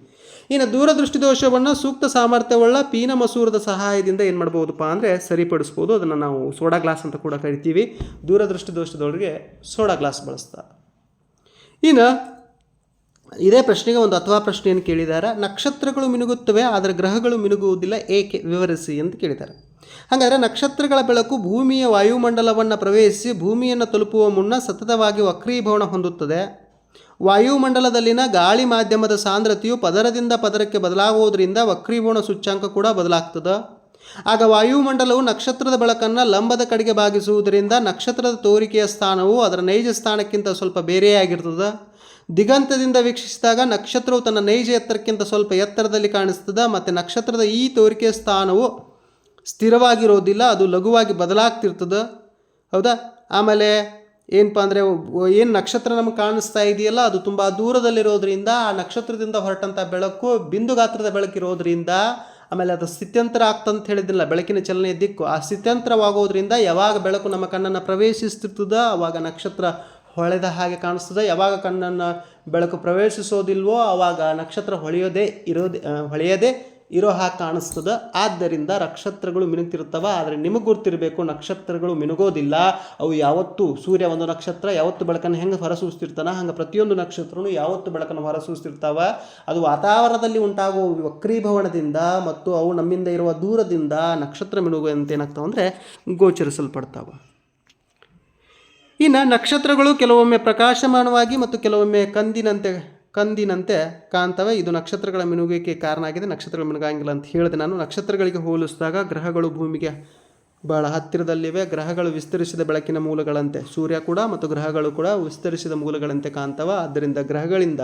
ಇನ್ನು ದೂರದೃಷ್ಟಿ ದೋಷವನ್ನು ಸೂಕ್ತ ಸಾಮರ್ಥ್ಯವುಳ್ಳ ಪೀನ ಮಸೂರದ ಸಹಾಯದಿಂದ ಏನು ಮಾಡ್ಬೋದಪ್ಪ ಅಂದರೆ ಸರಿಪಡಿಸ್ಬೋದು. ಅದನ್ನು ನಾವು ಸೋಡಾ ಗ್ಲಾಸ್ ಅಂತ ಕೂಡ ಕರಿತೀವಿ. ದೂರದೃಷ್ಟಿ ದೋಷದೊಳಗೆ ಸೋಡಾ ಗ್ಲಾಸ್ ಬಳಸ್ತಾ. ಇನ್ನು ಇದೇ ಪ್ರಶ್ನೆಗೆ ಒಂದು ಅಥವಾ ಪ್ರಶ್ನೆಯನ್ನು ಕೇಳಿದ್ದಾರೆ ನಕ್ಷತ್ರಗಳು ಮಿನುಗುತ್ತವೆ, ಆದರೆ ಗ್ರಹಗಳು ಮಿನುಗುವುದಿಲ್ಲ, ಏಕೆ? ವಿವರಿಸಿ ಅಂತ ಕೇಳಿದ್ದಾರೆ ಹಾಗಾದರೆ ನಕ್ಷತ್ರಗಳ ಬೆಳಕು ಭೂಮಿಯ ವಾಯುಮಂಡಲವನ್ನು ಪ್ರವೇಶಿಸಿ ಭೂಮಿಯನ್ನು ತಲುಪುವ ಮುನ್ನ ಸತತವಾಗಿ ವಕ್ರೀಭವನ ಹೊಂದುತ್ತದೆ. ವಾಯುಮಂಡಲದಲ್ಲಿನ ಗಾಳಿ ಮಾಧ್ಯಮದ ಸಾಂದ್ರತೆಯು ಪದರದಿಂದ ಪದರಕ್ಕೆ ಬದಲಾಗುವುದರಿಂದ ವಕ್ರೀಭವನ ಸೂಚ್ಯಾಂಕ ಕೂಡ ಬದಲಾಗ್ತದೆ. ಆಗ ವಾಯುಮಂಡಲವು ನಕ್ಷತ್ರದ ಬೆಳಕನ್ನು ಲಂಬದ ಕಡೆಗೆ ಭಾಗಿಸುವುದರಿಂದ ನಕ್ಷತ್ರದ ತೋರಿಕೆಯ ಸ್ಥಾನವು ಅದರ ನೈಜ ಸ್ಥಾನಕ್ಕಿಂತ ಸ್ವಲ್ಪ ಬೇರೆಯಾಗಿರ್ತದೆ ದಿಗಂತದಿಂದ ವೀಕ್ಷಿಸಿದಾಗ ನಕ್ಷತ್ರವು ತನ್ನ ನೈಜ ಎತ್ತರಕ್ಕಿಂತ ಸ್ವಲ್ಪ ಎತ್ತರದಲ್ಲಿ ಕಾಣಿಸ್ತದೆ. ಮತ್ತು ನಕ್ಷತ್ರದ ಈ ತೋರಿಕೆಯ ಸ್ಥಾನವು ಸ್ಥಿರವಾಗಿರೋದಿಲ್ಲ, ಅದು ಲಘುವಾಗಿ ಬದಲಾಗ್ತಿರ್ತದೆ. ಹೌದಾ? ಆಮೇಲೆ ಏನಪ್ಪ ಅಂದರೆ, ಏನು ನಕ್ಷತ್ರ ನಮಗೆ ಕಾಣಿಸ್ತಾ ಇದೆಯಲ್ಲ, ಅದು ತುಂಬ ದೂರದಲ್ಲಿರೋದ್ರಿಂದ, ಆ ನಕ್ಷತ್ರದಿಂದ ಹೊರಟಂಥ ಬೆಳಕು ಬಿಂದು ಗಾತ್ರದ ಬೆಳಕಿರೋದ್ರಿಂದ, ಆಮೇಲೆ ಅದು ಸ್ಥಿತ್ಯಂತರ ಆಗ್ತಂತ ಹೇಳಿದ್ದಿಲ್ಲ ಬೆಳಕಿನ ಚಲನೆಯ ದಿಕ್ಕು. ಆ ಸ್ಥಿತ್ಯಂತರವಾಗೋದ್ರಿಂದ ಯಾವಾಗ ಬೆಳಕು ನಮ್ಮ ಕಣ್ಣನ್ನು ಪ್ರವೇಶಿಸ್ತಿರ್ತದ ಆವಾಗ ನಕ್ಷತ್ರ ಹೊಳೆದ ಹಾಗೆ ಕಾಣಿಸ್ತದೆ. ಯಾವಾಗ ಕಣ್ಣನ್ನು ಬೆಳಕು ಪ್ರವೇಶಿಸೋದಿಲ್ವೋ ಆವಾಗ ನಕ್ಷತ್ರ ಹೊಳೆಯೋದೇ ಇರೋದೇ ಹೊಳೆಯೋದೇ ಹೊಳೆಯದೇ ಇರೋ ಹಾಗೆ ಕಾಣಿಸ್ತದೆ. ಆದ್ದರಿಂದ ನಕ್ಷತ್ರಗಳು ಮಿನುಗ್ತಿರ್ತವೆ ಆದರೆ ನಿಮಗೆ ಗೊತ್ತಿರಬೇಕು ನಕ್ಷತ್ರಗಳು ಮಿನುಗೋದಿಲ್ಲ. ಅವು ಯಾವತ್ತೂ ಸೂರ್ಯ ಒಂದು ನಕ್ಷತ್ರ, ಯಾವತ್ತು ಬೆಳಕನ್ನು ಹೆಂಗೆ ಹೊರಸೂಸ್ತಿರ್ತಾನೆ ಹಂಗೆ ಪ್ರತಿಯೊಂದು ನಕ್ಷತ್ರನೂ ಯಾವತ್ತು ಬೆಳಕನ್ನು ಹೊರಸೂಸ್ತಿರ್ತಾವೆ. ಅದು ವಾತಾವರಣದಲ್ಲಿ ಉಂಟಾಗುವ ವಕ್ರೀಭವನದಿಂದ ಮತ್ತು ಅವು ನಮ್ಮಿಂದ ಇರುವ ದೂರದಿಂದ ನಕ್ಷತ್ರ ಮಿನುಗುವಂತೆ ಏನಾಗ್ತಾವೆ ಅಂದರೆ ಗೋಚರಿಸಲ್ಪಡ್ತಾವೆ. ಇನ್ನು ನಕ್ಷತ್ರಗಳು ಕೆಲವೊಮ್ಮೆ ಪ್ರಕಾಶಮಾನವಾಗಿ ಮತ್ತು ಕೆಲವೊಮ್ಮೆ ಕಂದಿನಂತೆ ಕಂದಿನಂತೆ ಕಾಣ್ತವೆ. ಇದು ನಕ್ಷತ್ರಗಳ ಮಿನುಗಿಕೆ ಕಾರಣ ಆಗಿದೆ. ನಕ್ಷತ್ರಗಳು ಮಿನುಗಂಗಿಲ್ಲ ಅಂತ ಹೇಳಿದೆ. ನಾನು ನಕ್ಷತ್ರಗಳಿಗೆ ಹೋಲಿಸಿದಾಗ ಗ್ರಹಗಳು ಭೂಮಿಗೆ ಬಹಳ ಹತ್ತಿರದಲ್ಲಿವೆ. ಗ್ರಹಗಳು ವಿಸ್ತರಿಸಿದ ಬೆಳಕಿನ ಮೂಲಗಳಂತೆ ಸೂರ್ಯ ಕೂಡ ಮತ್ತು ಗ್ರಹಗಳು ಕೂಡ ವಿಸ್ತರಿಸಿದ ಮೂಲಗಳಂತೆ ಕಾಣ್ತವೆ. ಆದ್ದರಿಂದ ಗ್ರಹಗಳಿಂದ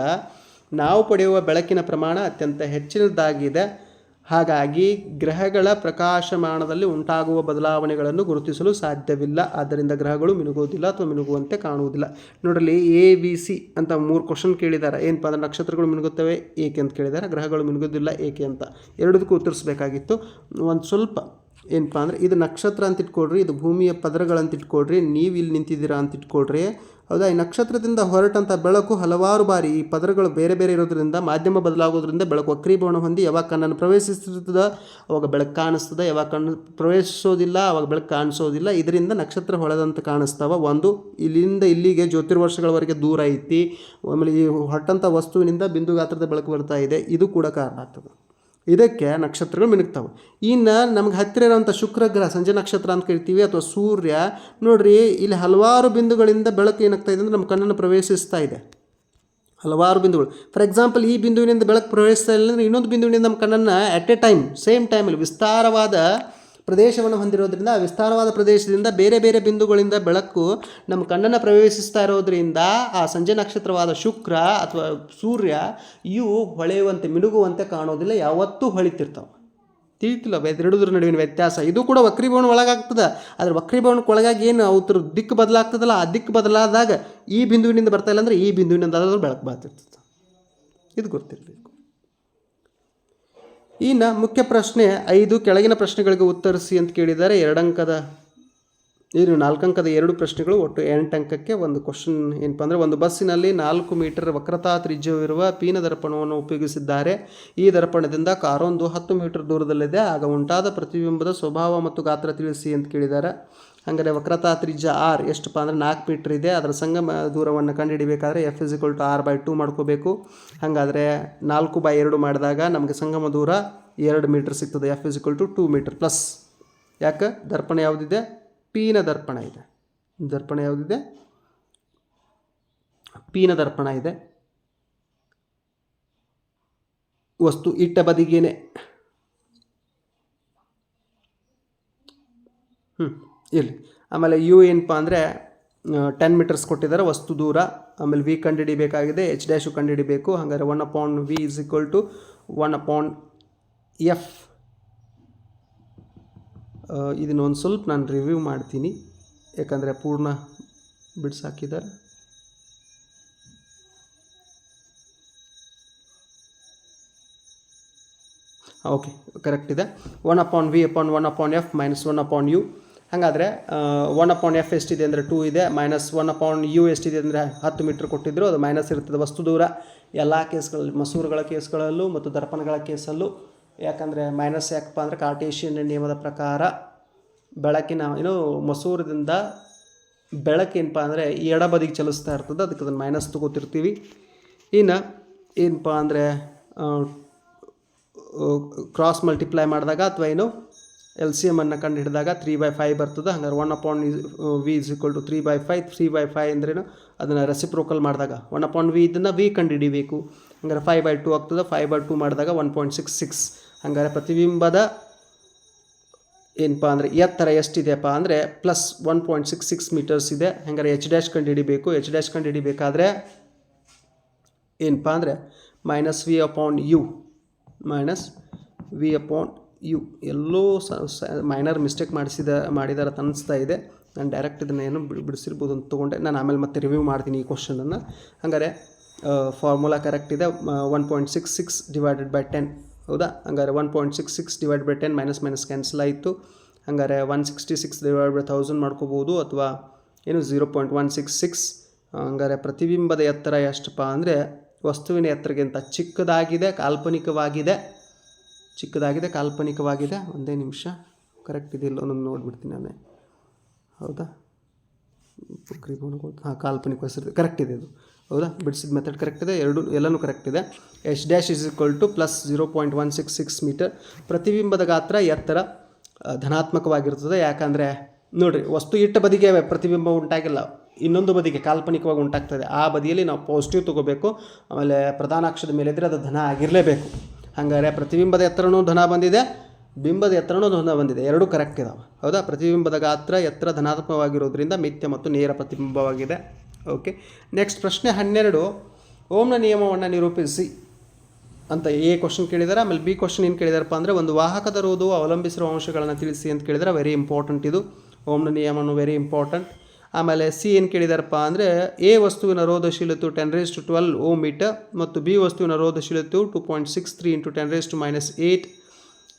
ನಾವು ಪಡೆಯುವ ಬೆಳಕಿನ ಪ್ರಮಾಣ ಅತ್ಯಂತ ಹೆಚ್ಚಿನದಾಗಿದೆ. ಹಾಗಾಗಿ ಗ್ರಹಗಳ ಪ್ರಕಾಶಮಾನದಲ್ಲಿ ಉಂಟಾಗುವ ಬದಲಾವಣೆಗಳನ್ನು ಗುರುತಿಸಲು ಸಾಧ್ಯವಿಲ್ಲ. ಆದ್ದರಿಂದ ಗ್ರಹಗಳು ಮಿನುಗುವುದಿಲ್ಲ ಅಥವಾ ಮಿನುಗುವಂತೆ ಕಾಣುವುದಿಲ್ಲ. ನೋಡಲಿ ಎ ವಿ ಸಿ ಅಂತ ಮೂರು ಕ್ವಶನ್ ಕೇಳಿದ್ದಾರೆ ಏನಪ್ಪ ಅಂದರೆ ನಕ್ಷತ್ರಗಳು ಮಿನುಗುತ್ತವೆ, ಏಕೆ ಅಂತ ಕೇಳಿದ್ದಾರೆ ಗ್ರಹಗಳು ಮಿನುಗುವುದಿಲ್ಲ, ಏಕೆ ಅಂತ. ಎರಡಕ್ಕೂ ಉತ್ತರಿಸಬೇಕಾಗಿತ್ತು. ಒಂದು ಸ್ವಲ್ಪ ಏನಪ್ಪ ಅಂದರೆ ಇದು ನಕ್ಷತ್ರ ಅಂತ ಇಟ್ಕೊಳ್ರಿ, ಇದು ಭೂಮಿಯ ಪದರಗಳಂತ ಇಟ್ಕೊಳ್ರಿ, ನೀವು ಇಲ್ಲಿ ನಿಂತಿದ್ದೀರಾ ಅಂತ ಇಟ್ಕೊಳ್ರಿ. ಹೌದಾ? ಈ ನಕ್ಷತ್ರದಿಂದ ಹೊರಟಂಥ ಬೆಳಕು ಹಲವಾರು ಬಾರಿ ಈ ಪದರಗಳು ಬೇರೆ ಬೇರೆ ಇರೋದ್ರಿಂದ, ಮಾಧ್ಯಮ ಬದಲಾಗೋದ್ರಿಂದ ಬೆಳಕು ವಕ್ರೀಭವನ ಹೊಂದಿ ಯಾವಾಗ ಕಣ್ಣನ್ನು ಪ್ರವೇಶಿಸ್ತಿರ್ತದೆ ಅವಾಗ ಬೆಳಕು ಕಾಣಿಸ್ತದೆ, ಯಾವಾಗ ಕಣ್ಣು ಪ್ರವೇಶಿಸೋದಿಲ್ಲ, ಅವಾಗ ಬೆಳಕು ಕಾಣಿಸೋದಿಲ್ಲ. ಇದರಿಂದ ನಕ್ಷತ್ರ ಹೊಳೆದಂತ ಕಾಣಿಸ್ತಾವ. ಒಂದು, ಇಲ್ಲಿಂದ ಇಲ್ಲಿಗೆ ಜ್ಯೋತಿರ್ವರ್ಷಗಳವರೆಗೆ ದೂರ ಐತಿ. ಆಮೇಲೆ ಈ ಹೊರಟಂಥ ವಸ್ತುವಿನಿಂದ ಬಿಂದು ಗಾತ್ರದ ಬೆಳಕು ಬರ್ತಾ ಇದೆ. ಇದು ಕೂಡ ಕಾರಣ ಆಗ್ತದೆ. ಇದಕ್ಕೆ ನಕ್ಷತ್ರಗಳು ಮಿನುಗ್ತಾವೆ. ಇನ್ನು ನಮ್ಗೆ ಹತ್ತಿರ ಇರೋವಂಥ ಶುಕ್ರ ಗ್ರಹ, ಸಂಜೆ ನಕ್ಷತ್ರ ಅಂತ ಕರಿತೀವಿ, ಅಥವಾ ಸೂರ್ಯ, ನೋಡ್ರಿ, ಇಲ್ಲಿ ಹಲವಾರು ಬಿಂದುಗಳಿಂದ ಬೆಳಕು ಏನಾಗ್ತಾ ಇದೆ ಅಂದರೆ ನಮ್ಮ ಕಣ್ಣನ್ನು ಪ್ರವೇಶಿಸ್ತಾ ಇದೆ. ಹಲವಾರು ಬಿಂದುಗಳು. ಫಾರ್ ಎಕ್ಸಾಂಪಲ್ ಈ ಬಿಂದುವಿನಿಂದ ಬೆಳಕು ಪ್ರವೇಶಿಸ್ತಾ ಇಲ್ಲ ಅಂದರೆ ಇನ್ನೊಂದು ಬಿಂದುವಿನಿಂದ ನಮ್ಮ ಕಣ್ಣನ್ನು ಅಟ್ ಎ ಟೈಮ್ ಸೇಮ್ ಟೈಮಲ್ಲಿ ವಿಸ್ತಾರವಾದ ಪ್ರದೇಶವನ್ನು ಹೊಂದಿರೋದ್ರಿಂದ, ವಿಸ್ತಾರವಾದ ಪ್ರದೇಶದಿಂದ ಬೇರೆ ಬೇರೆ ಬಿಂದುಗಳಿಂದ ಬೆಳಕು ನಮ್ಮ ಕಣ್ಣನ್ನು ಪ್ರವೇಶಿಸ್ತಾ ಇರೋದ್ರಿಂದ ಆ ಸಂಜೆ ನಕ್ಷತ್ರವಾದ ಶುಕ್ರ ಅಥವಾ ಸೂರ್ಯ ಇವು ಹೊಳೆಯುವಂತೆ, ಮಿನುಗುವಂತೆ ಕಾಣೋದಿಲ್ಲ, ಯಾವತ್ತೂ ಹೊಳಿತಿರ್ತಾವೆ. ತಿಳಿತಿಲ್ಲ ಎರಡುದ್ರ ನಡುವಿನ ವ್ಯತ್ಯಾಸ. ಇದು ಕೂಡ ವಕ್ರೀಭವನ ಒಳಗಾಗ್ತದೆ. ಆದರೆ ವಕ್ರೀಭವನಕ್ಕೆ ಒಳಗಾಗಿ ಏನು ಅವ್ರ ದಿಕ್ಕು ಬದಲಾಗ್ತದಲ್ಲ, ಆ ದಿಕ್ಕು ಬದಲಾದಾಗ ಈ ಬಿಂದುವಿನಿಂದ ಬರ್ತಾ ಇಲ್ಲ ಅಂದರೆ ಈ ಬಿಂದುವಿನಿಂದ ಬೆಳಕು ಬರ್ತಿರ್ತದೆ. ಇದು ಗೊತ್ತಿರಬೇಕು ಇನ್ನು ಮುಖ್ಯ ಪ್ರಶ್ನೆ ಐದು ಕೆಳಗಿನ ಪ್ರಶ್ನೆಗಳಿಗೆ ಉತ್ತರಿಸಿ ಅಂತ ಕೇಳಿದ್ದಾರೆ. ಎರಡಂಕದ ಇದು ನಾಲ್ಕಂಕದ ಎರಡು ಪ್ರಶ್ನೆಗಳು ಒಟ್ಟು ಎಂಟು ಅಂಕಕ್ಕೆ ಒಂದು ಕ್ವಶನ್ ಏನಪ್ಪ ಅಂದರೆ ಒಂದು ಬಸ್ಸಿನಲ್ಲಿ ನಾಲ್ಕು ಮೀಟರ್ ವಕ್ರತಾ ತ್ರಿಜ್ಯವಿರುವ ಪೀನ ದರ್ಪಣವನ್ನು ಉಪಯೋಗಿಸಿದ್ದಾರೆ. ಈ ದರ್ಪಣದಿಂದ ಕಾರೊಂದು ಹತ್ತು ಮೀಟರ್ ದೂರದಲ್ಲಿದೆ. ಆಗ ಉಂಟಾದ ಪ್ರತಿಬಿಂಬದ ಸ್ವಭಾವ ಮತ್ತು ಗಾತ್ರ ತಿಳಿಸಿ ಅಂತ ಕೇಳಿದ್ದಾರೆ. ಹಾಗಾದರೆ ವಕ್ರತಾ ತ್ರಿಜ್ಯ ಆರ್ ಎಷ್ಟಪ್ಪ ಅಂದರೆ ನಾಲ್ಕು ಮೀಟ್ರ್ ಇದೆ. ಅದರ ಸಂಗಮ ದೂರವನ್ನು ಕಂಡುಹಿಡಿಬೇಕಾದ್ರೆ F is equal to R by two ಮಾಡ್ಕೋಬೇಕು. ಹಾಗಾದರೆ ನಾಲ್ಕು ಬೈ ಎರಡು ಮಾಡಿದಾಗ ನಮಗೆ ಸಂಗಮ ದೂರ ಎರಡು ಮೀಟ್ರ್ ಸಿಗ್ತದೆ. F is equal to two metre plus ಯಾಕೆ? ದರ್ಪಣ ಯಾವುದಿದೆ? ಪೀನ ದರ್ಪಣ ಇದೆ. ದರ್ಪಣ ಯಾವುದಿದೆ? ಪೀನ ದರ್ಪಣ ಇದೆ. ವಸ್ತು ಇಟ್ಟ ಬದಿಗೇನೆ. ಹ್ಞೂ ಇರಲಿ. ಆಮೇಲೆ ಯು ಏನಪ್ಪ ಅಂದರೆ ಟೆನ್ ಮೀಟರ್ಸ್ ಕೊಟ್ಟಿದ್ದಾರೆ, ವಸ್ತು ದೂರ. ಆಮೇಲೆ ವಿ ಕಂಡುಹಿಡಿಬೇಕಾಗಿದೆ ಎಚ್ ಡ್ಯಾಶು ಕಂಡುಹಿಡಿಬೇಕು. ಹಾಗಾದರೆ one upon V is equal to one upon F ಇದನ್ನೊಂದು ಸ್ವಲ್ಪ ನಾನು ರಿವ್ಯೂ ಮಾಡ್ತೀನಿ. ಯಾಕಂದರೆ ಪೂರ್ಣ ಬಿಡ್ಸಾಕಿದ್ದಾರೆ ಓಕೆ ಕರೆಕ್ಟ್ ಇದೆ. One upon V upon one upon F minus one upon U ಹಾಗಾದರೆ ಒನ್ ಅಪಾನ್ ಎಫ್ ಎಷ್ಟಿದೆ ಅಂದರೆ ಟೂ ಇದೆ ಮೈನಸ್ ಒನ್ ಅಪಾನ್ ಯು ಎಷ್ಟಿದೆ ಅಂದರೆ ಹತ್ತು ಮೀಟ್ರ್ ಕೊಟ್ಟಿದ್ದರು ಅದು ಮೈನಸ್ ಇರ್ತದೆ ವಸ್ತು ದೂರ. ಎಲ್ಲ ಕೇಸ್ಗಳಲ್ಲಿ ಮಸೂರುಗಳ ಕೇಸ್ಗಳಲ್ಲೂ ಮತ್ತು ದರ್ಪಣಗಳ ಕೇಸಲ್ಲೂ, ಯಾಕಂದರೆ ಮೈನಸ್ ಯಾಕಪ್ಪ ಅಂದರೆ ಕಾರ್ಟೇಶಿಯನ್ ನಿಯಮದ ಪ್ರಕಾರ ಬೆಳಕಿನ ಏನು ಮಸೂರದಿಂದ ಬೆಳಕೇನಪ್ಪ ಅಂದರೆ ಎಡ ಬದಿಗೆ ಚಲಿಸ್ತಾ ಇರ್ತದೆ, ಅದಕ್ಕೆ ಅದನ್ನು ಮೈನಸ್ ತಗೋತಿರ್ತೀವಿ. ಇನ್ನು ಏನಪ್ಪ ಅಂದರೆ ಕ್ರಾಸ್ ಮಲ್ಟಿಪ್ಲೈ ಮಾಡಿದಾಗ ಅಥವಾ ಏನು ಎಲ್ ಸಿ ಎಮನ್ನು ಕಂಡು ಹಿಡಿದಾಗ ತ್ರೀ ಬೈ ಫೈವ್ ಬರ್ತದೆ. ಹಂಗಾರೆ one upon V is equal to three by five three by five ಅಂದ್ರೇನು ಅದನ್ನು ರೆಸಿಪ್ರೋಕಲ್ ಮಾಡಿದಾಗ. ಒನ್ ಅಪಾನ್ ವಿ ಇದನ್ನು ವಿ ಕಂಡು ಹಿಡಿಬೇಕು ಹಂಗಾರೆ ಫೈವ್ ಬೈ ಟು ಆಗ್ತದೆ. ಫೈವ್ ಬೈ ಟು ಮಾಡಿದಾಗ ಒನ್ ಪಾಯಿಂಟ್ ಸಿಕ್ಸ್ ಸಿಕ್ಸ್ ಹಂಗಾರೆ ಪ್ರತಿಬಿಂಬದ ಏನಪ್ಪ ಅಂದರೆ, ಎತ್ತರ ಎಷ್ಟಿದೆಯಪ್ಪ ಅಂದರೆ plus one point six six metres ಇದೆ. ಹಂಗಾರೆ ಎಚ್ ಡ್ಯಾಶ್ ಕಂಡು ಹಿಡಿಬೇಕು ಎಚ್ ಡ್ಯಾಶ್ ಕಂಡು ಹಿಡಿಬೇಕಾದ್ರೆ ಏನಪ್ಪ ಅಂದರೆ minus V upon U minus V upon U ಎಲ್ಲೋ ಸ ಮೈನರ್ ಮಿಸ್ಟೇಕ್ ಮಾಡಿಸಿದ, ಮಾಡಿದಾರ ಅನಿಸ್ತಾ ಇದೆ. ನಾನು ಡೈರೆಕ್ಟ್ ಇದನ್ನು ಏನು ಬಿಡ್- ಬಿಡಿಸಿರ್ಬೋದು ಅಂತ ತೊಗೊಂಡೆ. ನಾನು ಆಮೇಲೆ ಮತ್ತೆ ರಿವ್ಯೂ ಮಾಡ್ತೀನಿ ಈ ಕ್ವಶನನ್ನು ಹಂಗಾರೆ ಫಾರ್ಮುಲಾ ಕರೆಕ್ಟ್ ಇದೆ. One point six six divided by ten ಹೌದಾ? ಹಂಗಾರೆ one point six six divide by ten minus minus cancel ಆಯಿತು. ಹಂಗಾರೆ one sixty six divide by thousand ಮಾಡ್ಕೋಬೋದು ಅಥವಾ ಏನು zero point one six six ಹಂಗಾರೆ ಪ್ರತಿಬಿಂಬದ ಎತ್ತರ ಎಷ್ಟಪ್ಪ ಅಂದರೆ ವಸ್ತುವಿನ ಎತ್ತರಗಿಂತ ಚಿಕ್ಕದಾಗಿದೆ, ಕಾಲ್ಪನಿಕವಾಗಿದೆ. ಚಿಕ್ಕದಾಗಿದೆ, ಕಾಲ್ಪನಿಕವಾಗಿದೆ. ಒಂದೇ ನಿಮಿಷ. ಕರೆಕ್ಟ್ ಇದೆಯಲ್ಲ ನಾನು ನೋಡಿಬಿಡ್ತೀನಿ ನಾನೇ. ಹೌದಾ? ಹಾಂ, ಕಾಲ್ಪನಿಕ ಹೆಸರು ಕರೆಕ್ಟ್ ಇದೆ ಇದು ಹೌದಾ? ಬಿಡಿಸಿದ ಮೆಥಡ್ ಕರೆಕ್ಟ್ ಇದೆ. ಎರಡು, ಎಲ್ಲನೂ ಕರೆಕ್ಟ್ ಇದೆ. H dash is equal to plus zero point one six six metre ಪ್ರತಿಬಿಂಬದ ಗಾತ್ರ ಎತ್ತರ ಧನಾತ್ಮಕವಾಗಿರ್ತದೆ. ಯಾಕಂದರೆ, ನೋಡಿರಿ, ವಸ್ತು ಇಟ್ಟ ಬದಿಗೆ ಪ್ರತಿಬಿಂಬ ಉಂಟಾಗಿಲ್ಲ. ಇನ್ನೊಂದು ಬದಿಗೆ ಕಾಲ್ಪನಿಕವಾಗಿ ಉಂಟಾಗ್ತದೆ. ಆ ಬದಿಯಲ್ಲಿ ನಾವು ಪಾಸಿಟಿವ್ ತೊಗೋಬೇಕು. ಆಮೇಲೆ ಪ್ರಧಾನಾಕ್ಷದ ಮೇಲೆ ಇದ್ದರೆ ಅದು ಧನ ಆಗಿರಲೇಬೇಕು. ಹಾಗಾದರೆ ಪ್ರತಿಬಿಂಬದ ಎತ್ತರನೂ ಧನ ಬಂದಿದೆ, ಬಿಂಬದ ಎತ್ತರನೂ ಧನ ಬಂದಿದೆ. ಎರಡೂ ಕರೆಕ್ಟ್ ಇದಾವೆ. ಹೌದಾ? ಪ್ರತಿಬಿಂಬದ ಗಾತ್ರ, ಎತ್ತರ ಧನಾತ್ಮಕವಾಗಿರೋದ್ರಿಂದ ಮಿಥ್ಯ ಮತ್ತು ನೇರ ಪ್ರತಿಬಿಂಬವಾಗಿದೆ. ಓಕೆ ನೆಕ್ಸ್ಟ್ ಪ್ರಶ್ನೆ ಹನ್ನೆರಡು. ಓಮ್ನ ನಿಯಮವನ್ನು ನಿರೂಪಿಸಿ ಅಂತ ಎ ಕ್ವಶನ್ ಕೇಳಿದ್ದಾರೆ ಆಮೇಲೆ ಬಿ ಕ್ವಶನ್ ಏನು ಕೇಳಿದಾರಪ್ಪ ಅಂದರೆ, ಒಂದು ವಾಹಕದ ರೋಧವು ಅವಲಂಬಿಸಿರುವ ಅಂಶಗಳನ್ನು ತಿಳಿಸಿ ಅಂತ ಕೇಳಿದರೆ. ವೆರಿ ಇಂಪಾರ್ಟೆಂಟ್ ಇದು. ಓಮ್ನ ನಿಯಮನು ವೆರಿ ಇಂಪಾರ್ಟೆಂಟ್ ಆಮೇಲೆ ಸಿ ಏನು ಕೇಳಿದಾರಪ್ಪ ಅಂದರೆ, ಎ ವಸ್ತುವಿನ ರೋಧಶೀಲತು ten raise to twelve ohm metre ಮತ್ತು ಬಿ ವಸ್ತುವಿನ ರೋಧಶೀಲತು two point six three into ten raise to minus eight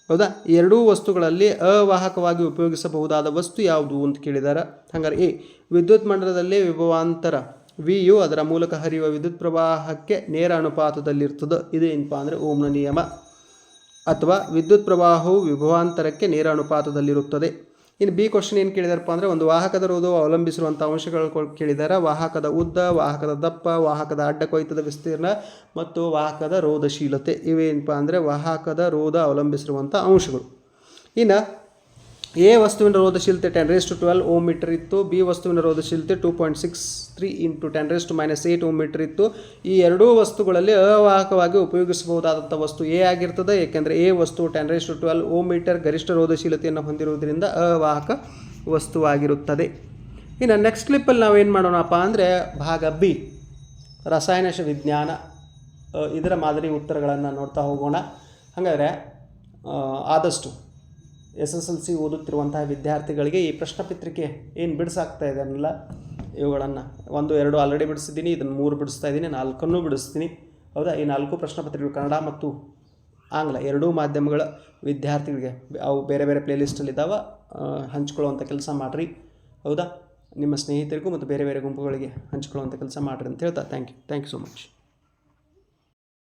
ಹೌದಾ? ಎರಡೂ ವಸ್ತುಗಳಲ್ಲಿ ಅವಾಹಕವಾಗಿ ಉಪಯೋಗಿಸಬಹುದಾದ ವಸ್ತು ಯಾವುದು ಅಂತ ಕೇಳಿದ್ದಾರೆ ಹಂಗಾರೆ ಎ, ವಿದ್ಯುತ್ ಮಂಡಲದಲ್ಲಿ ವಿಭವಾಂತರ. ವಿ ಯು ಅದರ ಮೂಲಕ ಹರಿಯುವ ವಿದ್ಯುತ್ ಪ್ರವಾಹಕ್ಕೆ ನೇರ ಅನುಪಾತದಲ್ಲಿರ್ತದೆ. ಇದು ಏನಪ್ಪ ಅಂದರೆ ಓಮ್ನ ನಿಯಮ. ಅಥವಾ ವಿದ್ಯುತ್ ಪ್ರವಾಹವು ವಿಭವಾಂತರಕ್ಕೆ ನೇರ ಅನುಪಾತದಲ್ಲಿರುತ್ತದೆ. ಇನ್ನು ಬಿ ಕ್ವಶನ್ ಏನು ಕೇಳಿದಾರಪ್ಪ ಅಂದರೆ ಒಂದು ವಾಹಕದ ರೋಧವು ಅವಲಂಬಿಸಿರುವಂಥ ಅಂಶಗಳು ಕೇಳಿದಾರೆ. ಕೇಳಿದ್ದಾರೆ ವಾಹಕದ ಉದ್ದ, ವಾಹಕದ ದಪ್ಪ, ವಾಹಕದ ಅಡ್ಡ ಕೊಯ್ತದ ವಿಸ್ತೀರ್ಣ ಮತ್ತು ವಾಹಕದ ರೋಧಶೀಲತೆ. ಇವೇನಪ್ಪ ಅಂದರೆ ವಾಹಕದ ರೋಧ ಅವಲಂಬಿಸಿರುವಂಥ ಅಂಶಗಳು. ಇನ್ನು ಎ ವಸ್ತುವಿನ ರೋಧಶೀಲತೆ ten raise to twelve ohm metre ಇತ್ತು, ಬಿ ವಸ್ತುವಿನ ರೋಧಶೀಲತೆ two point six three into ten raise to minus eight ohm metre ಇತ್ತು. ಈ ಎರಡೂ ವಸ್ತುಗಳಲ್ಲಿ ಅವಾಹಕವಾಗಿ ಉಪಯೋಗಿಸಬಹುದಾದಂಥ ವಸ್ತು ಎ ಆಗಿರ್ತದೆ, ಏಕೆಂದರೆ ಎ ವಸ್ತು ten raise to twelve ohm metre ಗರಿಷ್ಠ ರೋಧಶೀಲತೆಯನ್ನು ಹೊಂದಿರುವುದರಿಂದ ಅವಾಹಕ ವಸ್ತುವಾಗಿರುತ್ತದೆ. ಇನ್ನು ನೆಕ್ಸ್ಟ್ ಕ್ಲಿಪ್ಪಲ್ಲಿ ನಾವೇನು ಮಾಡೋಣಪ್ಪ ಅಂದರೆ ಭಾಗ ಬಿ ರಸಾಯನಶ ವಿಜ್ಞಾನ. ಇದರ ಮಾದರಿ ಉತ್ತರಗಳನ್ನು ನೋಡ್ತಾ ಹೋಗೋಣ. ಹಾಗಾದರೆ ಆದಷ್ಟು ಎಸ್ ಎಸ್ ಎಲ್ ಸಿ ಓದುತ್ತಿರುವಂತಹ ವಿದ್ಯಾರ್ಥಿಗಳಿಗೆ ಈ ಪ್ರಶ್ನೆ ಪತ್ರಿಕೆ ಏನು ಬಿಡಿಸಾಗ್ತಾ ಇದೆ ಅನ್ನಲ್ಲ? ಇವುಗಳನ್ನು ಒಂದು, ಎರಡು ಆಲ್ರೆಡಿ ಬಿಡಿಸಿದ್ದೀನಿ, ಇದನ್ನು ಮೂರು ಬಿಡಿಸ್ತಾ ಇದ್ದೀನಿ, ನಾಲ್ಕನ್ನು ಬಿಡಿಸ್ತೀನಿ. ಹೌದಾ? ಈ ನಾಲ್ಕು ಪ್ರಶ್ನೆ ಪತ್ರಿಕೆಗಳು ಕನ್ನಡ ಮತ್ತು ಆಂಗ್ಲ ಎರಡೂ ಮಾಧ್ಯಮಗಳ ವಿದ್ಯಾರ್ಥಿಗಳಿಗೆ ಅವು ಬೇರೆ ಬೇರೆ ಪ್ಲೇಲಿಸ್ಟಲ್ಲಿದ್ದಾವೆ ಹಂಚ್ಕೊಳ್ಳುವಂಥ ಕೆಲಸ ಮಾಡಿರಿ. ಹೌದಾ? ನಿಮ್ಮ ಸ್ನೇಹಿತರಿಗೂ ಮತ್ತು ಬೇರೆ ಬೇರೆ ಗುಂಪುಗಳಿಗೆ ಹಂಚ್ಕೊಳ್ಳುವಂಥ ಕೆಲಸ ಮಾಡಿರಿ ಅಂತ ಹೇಳ್ತಾ. Thank you thank you so much